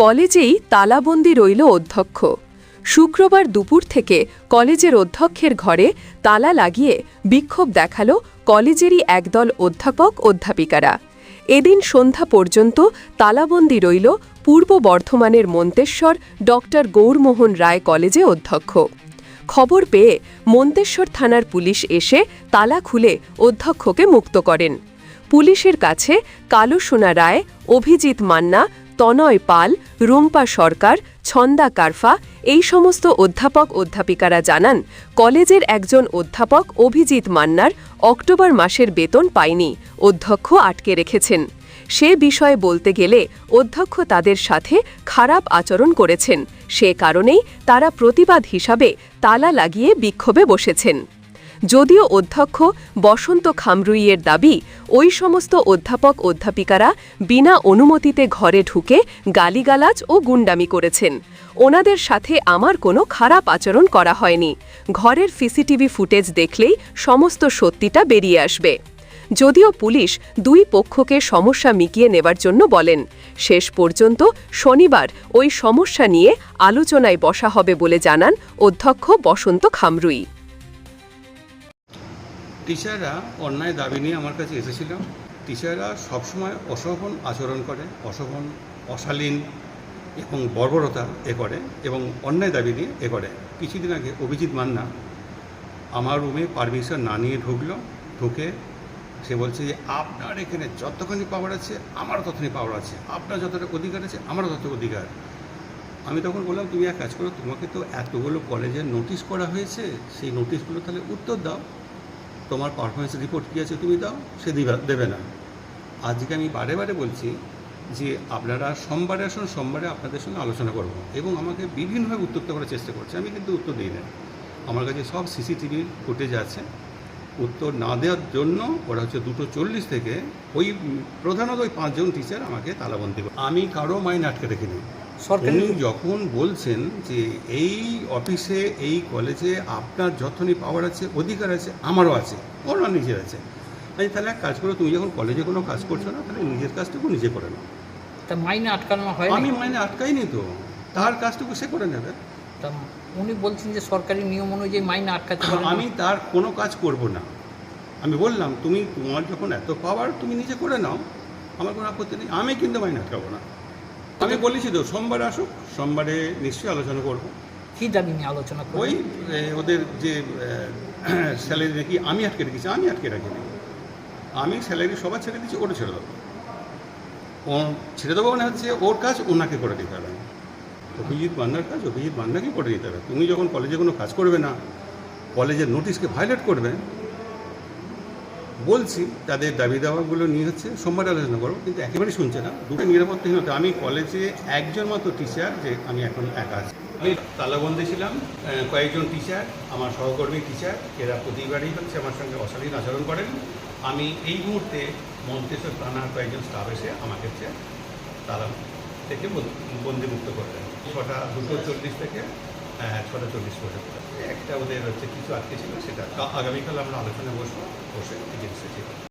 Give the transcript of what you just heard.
কলেজেই তালাবন্দি রইল অধ্যক্ষ। শুক্রবার দুপুর থেকে কলেজের অধ্যক্ষের ঘরে তালা লাগিয়ে বিক্ষোভ দেখাল কলেজেরই একদল অধ্যাপক অধ্যাপিকারা। এদিন সন্ধ্যা পর্যন্ত তালাবন্দি রইল পূর্ব বর্ধমানের মন্তেশ্বর ডক্টর গৌরমোহন রায় কলেজে অধ্যক্ষ। খবর পেয়ে মন্তেশ্বর থানার পুলিশ এসে তালা খুলে অধ্যক্ষকে মুক্ত করেন। পুলিশের কাছে কালো সোনা রায়, অভিজিৎ মান্না তনয় পাল, রুম্পা সরকার, ছন্দা কারফা এই সমস্ত অধ্যাপক অধ্যাপিকারা জানান, কলেজের একজন অধ্যাপক অভিজিৎ মান্নার অক্টোবর মাসের বেতন পায়নি, অধ্যক্ষ আটকে রেখেছেন। সে বিষয়ে বলতে গেলে অধ্যক্ষ তাদের সাথে খারাপ আচরণ করেছেন, সে কারণেই তারা প্রতিবাদ হিসাবে তালা লাগিয়ে বিক্ষোভে বসেছেন। যদিও অধ্যক্ষ বসন্ত খামরুইয়ের দাবি, ওই সমস্ত অধ্যাপক অধ্যাপিকারা বিনা অনুমতিতে ঘরে ঢুকে গালিগালাজ ও গুন্ডামি করেছেন। ওনাদের সাথে আমার কোনো খারাপ আচরণ করা হয়নি। ঘরের সিসিটিভি ফুটেজ দেখলেই সমস্ত সত্যিটা বেরিয়ে আসবে। যদিও পুলিশ দুই পক্ষকে সমস্যা মিটিয়ে নেবার জন্য বলেন, শেষ পর্যন্ত শনিবার ওই সমস্যা নিয়ে আলোচনায় বসা হবে বলে জানান অধ্যক্ষ বসন্ত খামরুই। টিচাররা অন্যায় দাবি নিয়ে আমার কাছে এসেছিল। টিচাররা সবসময় অশোভন আচরণ করে, অশোভন, অশালীন এবং বর্বরতা এ করে এবং অন্যায় দাবি নিয়ে এ করে। কিছুদিন আগে অভিজিৎ মান্না আমার রুমে পারমিশন না নিয়ে ঢুকলো। ঢুকে সে বলছে যে, আপনার এখানে যতখানি পাওয়ার আছে, আমারও ততখানি পাওয়ার আছে। আপনার যতটা অধিকার আছে, আমারও তত অধিকার। আমি তখন বললাম, তুমি এক কাজ করো, তোমাকে তো এতগুলো কলেজের নোটিশ করা হয়েছে। সেই নোটিশগুলো তাহলে উত্তর দাও। তোমার পারফরমেন্স রিপোর্ট কী আছে তুমি দাও, সে দেবে না। আজকে আমি বারে বারে বলছি যে আপনারা সোমবারে আসুন, সোমবারে আপনাদের সঙ্গে আলোচনা করব এবং আমাকে বিভিন্নভাবে উত্তর করার চেষ্টা করছে। আমি কিন্তু উত্তর দিই না। আমার কাছে সব সিসিটিভির ফুটেজ আছে। উত্তর না দেওয়ার জন্য ওরা হচ্ছে দুটো চল্লিশ থেকে ওই প্রধানত ওই পাঁচজন টিচার আমাকে তালাবন্দি। আমি কারও মাইন আটকে রেখে রেখিনি সরকারি উনি যখন বলছেন যে এই অফিসে এই কলেজে আপনার যতনি পাওয়ার আছে অধিকার আছে আমারও আছে ওনার নিজের আছে। আমি তাহলে এক কাজ করো তুমি যখন কলেজে কোনো কাজ করছ না তাহলে নিজের কাজটুকু নিজে করে নাও। তা মাইনে আটকানো হয় আমি মাইনে আটকাইনি তো। তার কাজটুকু সে করে নেবে। তা উনি বলছেন যে সরকারি নিয়ম অনুযায়ী মাইনে আটকাতে পারেন আমি তার কোনো কাজ করব না। আমি বললাম তুমি তোমার যখন এত পাওয়ার তুমি নিজে করে নাও। আমার কোনো আপত্তি নেই। আমি কিন্তু মাইনে আটকাবো না। আমি বলেছি তো সোমবারে আসুক সোমবারে নিশ্চয়ই আলোচনা করব। কি দাবি নিয়ে আলোচনা ওই ওদের যে স্যালারি নাকি আমি আটকে রেখেছি আমি আটকে রাখিনি। আমি স্যালারি সবার ছেড়ে দিচ্ছি ওটা ছেড়ে দেবো ও ছেড়ে দেবো মানে হচ্ছে ওর কাজ ওনাকে করে দিতে হবে। অভিজিৎ মান্নার কাজ অভিজিৎ মান্নাকে করে দিতে হবে। তুমি যখন কলেজে কোনো কাজ করবে না কলেজের নোটিশকে ভায়োলেট করবে বলছি, তাদের দাবি দাওয়াগুলো নিয়ে হচ্ছে সোমবার আলোচনা করব, কিন্তু একেবারেই শুনছে না। দুটো নিরাপত্তাহীনতা। আমি কলেজে একজন মাত্র টিচার যে আমি এখন একা আছি। আমি তালাবন্দী ছিলাম কয়েকজন টিচার আমার সহকর্মী টিচার এরা প্রতিবারই হচ্ছে আমার সঙ্গে অশালীন আচরণ করেন। আমি এই মুহূর্তে মন্তেশ্বর থানার কয়েকজন স্টাফ এসে আমাকে হচ্ছে তালা থেকে বন- বন্দিমুক্ত করলেন ছটা, দুটো চল্লিশ থেকে ছটা চল্লিশ বছর একটা ওদের হচ্ছে কিছু আটকে ছিল, সেটা আগামীকাল আমরা আলোচনা বসবো, বসে এজেন্সি।